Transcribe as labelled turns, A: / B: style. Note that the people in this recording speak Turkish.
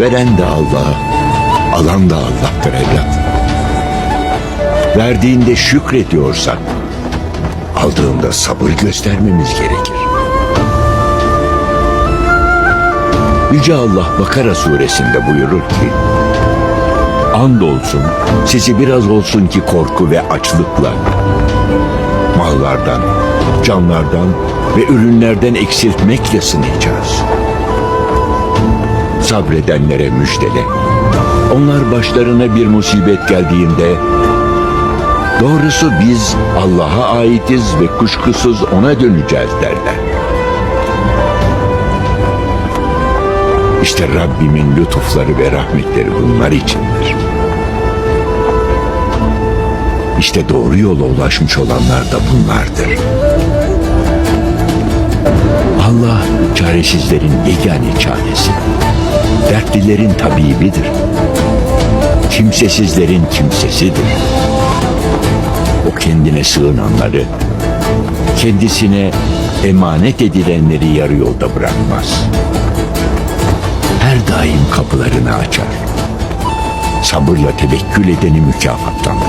A: Veren de Allah, alan da Allah'tır evlat. Verdiğinde şükrediyorsak, aldığında sabır göstermemiz gerekir. Yüce Allah Bakara suresinde buyurur ki, Andolsun sizi biraz olsun ki korku ve açlıkla, mallardan, canlardan ve ürünlerden eksiltmekle sınayacağız. Sabredenlere müjdele. Onlar başlarına bir musibet geldiğinde doğrusu biz Allah'a aitiz ve kuşkusuz ona döneceğiz derler. İşte Rabbimin lütufları ve rahmetleri bunlar içindir. İşte doğru yola ulaşmış olanlar da bunlardır. Allah çaresizlerin yegane çaresi. Dertlilerin tabibidir. Kimsesizlerin kimsesidir. O kendine sığınanları, kendisine emanet edilenleri yarı yolda bırakmaz. Her daim kapılarını açar. Sabırla tevekkül edeni mükafatlandırır.